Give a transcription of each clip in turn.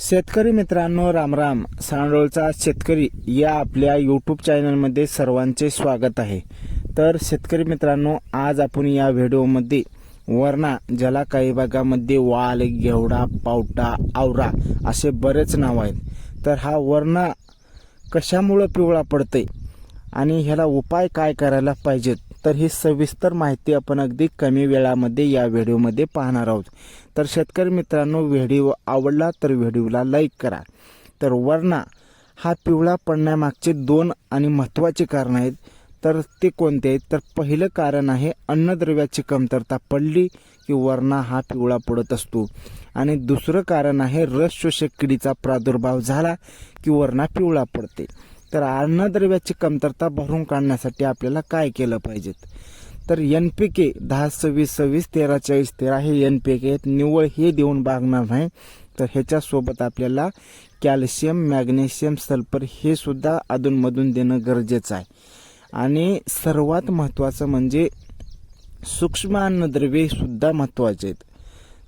शेतकरी मित्रांनो रामराम सांडोळचा शेतकरी या आपल्या यूट्यूब चॅनलमध्ये सर्वांचे स्वागत आहे. तर शेतकरी मित्रांनो आज आपण या व्हिडिओमध्ये वरणा ज्याला काही भागामध्ये वाल घेवडा पावटा आवरा असे बरेच नाव आहेत. तर हा वरणा कशामुळं पिवळा पडते आणि ह्याला उपाय काय करायला पाहिजेत? तर ही सविस्तर माहिती आपण अगदी कमी वेळामध्ये या व्हिडिओमध्ये पाहणार आहोत. तर शेतकरी मित्रांनो व्हिडिओ आवडला तर व्हिडिओला लाईक करा. तर वरणा हा पिवळा पडण्यामागचे दोन आणि महत्त्वाचे कारण आहेत. तर ते कोणते आहेत? तर पहिलं कारण आहे अन्नद्रव्याची कमतरता पडली की वरणा हा पिवळा पडत असतो. आणि दुसरं कारण आहे रस शोषक किडीचा प्रादुर्भाव झाला की वरणा पिवळा पडते. तर अन्नद्रव्याची कमतरता भरून काढण्यासाठी आपल्याला काय केलं पाहिजेत? तर एन पी के दहा सव्वीस सव्वीस तेरा चाळीस तेरा हे एन पी के आहेत. निव्वळ हे देऊन भागणार नाही. तर ह्याच्यासोबत आपल्याला कॅल्शियम मॅग्नेशियम सल्फर हे सुद्धा अधूनमधून देणं गरजेचं आहे. आणि सर्वात महत्त्वाचं म्हणजे सूक्ष्म अन्नद्रव्ये सुद्धा महत्त्वाचे आहेत.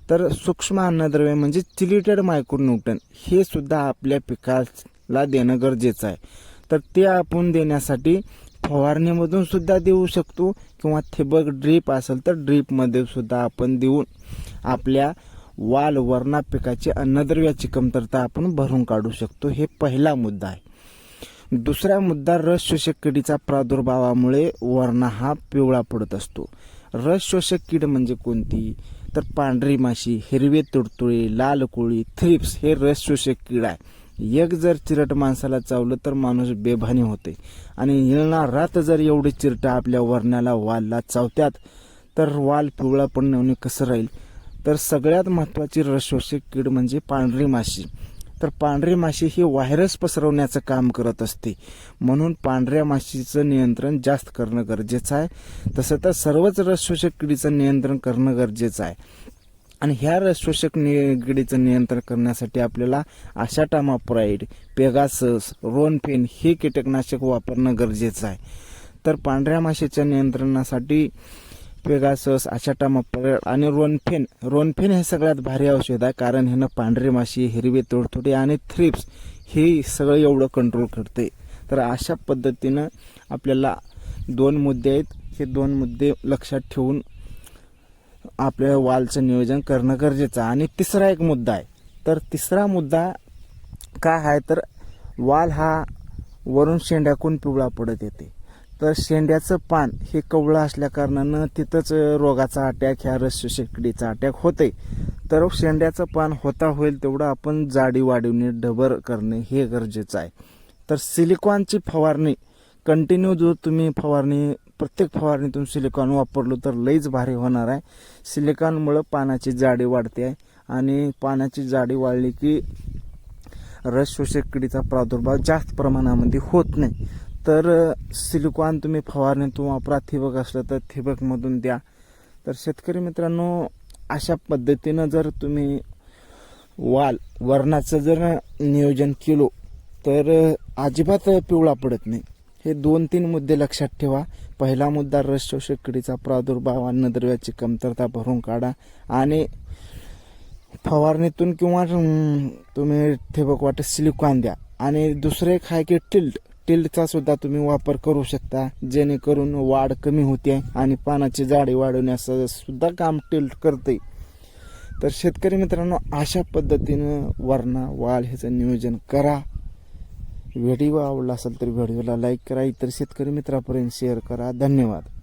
तर सूक्ष्म अन्नद्रव्य म्हणजे चिलिटेड मायक्रोन्यूटन हे सुद्धा आपल्या पिकाला देणं गरजेचं आहे. तर ते आपण देण्यासाठी फवारणीमधून सुद्धा देऊ शकतो किंवा ठिबक ड्रीप असेल तर ड्रीपमध्ये सुद्धा आपण देऊन आपल्या वाल वरणा पिकाची अन्नद्रव्याची कमतरता आपण भरून काढू शकतो. हे पहिला मुद्दा आहे. दुसरा मुद्दा रस शोषक किडीचा प्रादुर्भावामुळे वरणा हा पिवळा पडत असतो. रस शोषक कीड म्हणजे कोणती? तर पांढरी माशी हिरवे तुडतुळे लाल कोळी थ्रिप्स हे रस शोषक कीड आहे. एक जर चिरट माणसाला चावलं तर माणूस बेभानी होते. आणि येळणा रात जर एवढी चिरटं आपल्या वरण्याला वालला चावत्यात तर वाल पिवळा पडणे कसं राहील? तर सगळ्यात महत्त्वाची रसशोषक कीड म्हणजे पांढरी माशी. तर पांढरी माशी ही व्हायरस पसरवण्याचं काम करत असते. म्हणून पांढऱ्या माशीचं नियंत्रण जास्त करणं गरजेचं आहे. तसं तर सर्वच रसशोषक किडीचं नियंत्रण करणं गरजेचं आहे. आणि ह्या रसशोषक नि किडीचं नियंत्रण करण्यासाठी आपल्याला आशाटामाप्राईड पेगासस रोनफेन हे कीटकनाशक वापरणं गरजेचं आहे. तर पांढऱ्या माशीच्या नियंत्रणासाठी पेगासस आशाटामाप्राईड आणि रोनफेन रोनफेन हे सगळ्यात भारी औषध आहे कारण ह्यानं पांढरी माशी हिरवे तोडतोडे आणि थ्रिप्स हे सगळं एवढं कंट्रोल करते. तर अशा पद्धतीनं आपल्याला दोन मुद्दे आहेत. हे दोन मुद्दे लक्षात ठेवून आपल्या वालचं नियोजन करणं गरजेचं आहे. आणि तिसरा एक मुद्दा आहे. तर तिसरा मुद्दा काय आहे? तर वाल हा वरून शेंड्याकून पिवळा पडत येते. तर शेंड्याचं पान हे कवळं असल्या कारणानं तिथंच रोगाचा अटॅक ह्या रस शेकडीचा अटॅक होते तर शेंड्याचं पान होता होईल तेवढं आपण जाडी वाढवणे डबर करणे हे गरजेचं आहे. तर सिलिकॉनची फवारणी कंटिन्यू जो तुम्ही फवारणी प्रत्येक फवारणीतून सिलिकॉन वापरलो तर लईच भारी होणार आहे. सिलिकॉनमुळं पानाची जाडी वाढते आहे. आणि पानाची जाडी वाढली की रस शोषक किडीचा प्रादुर्भाव जास्त प्रमाणामध्ये होत नाही. तर सिलिकॉन तुम्ही फवारणीतून वापरा ठिबक असलं तर ठिबकमधून द्या. तर शेतकरी मित्रांनो अशा पद्धतीनं जर तुम्ही वाल वरणाचं जर नियोजन केलो तर अजिबात पिवळा पडत नाही. हे दोन तीन मुद्दे लक्षात ठेवा. पहिला मुद्दा रस शोषक किडीचा प्रादुर्भाव अन्नद्रव्याची कमतरता भरून काढा आणि फवारणीतून किंवा तुम्ही ठिबक वाटत सिलिकॉन द्या. आणि दुसरं एक आहे की टिल्ट टिल्टचा सुद्धा तुम्ही वापर करू शकता जेणेकरून वाढ कमी होते आणि पानाची जाडी वाढवण्याचं सुद्धा काम टिल्ट करते. तर शेतकरी मित्रांनो अशा पद्धतीनं वरणा वाल ह्याचं नियोजन करा. व्हिडिओ आवडला असेल तर व्हिडिओला लाईक करा इतर शेतकरी मित्रापर्यंत शेअर करा. धन्यवाद.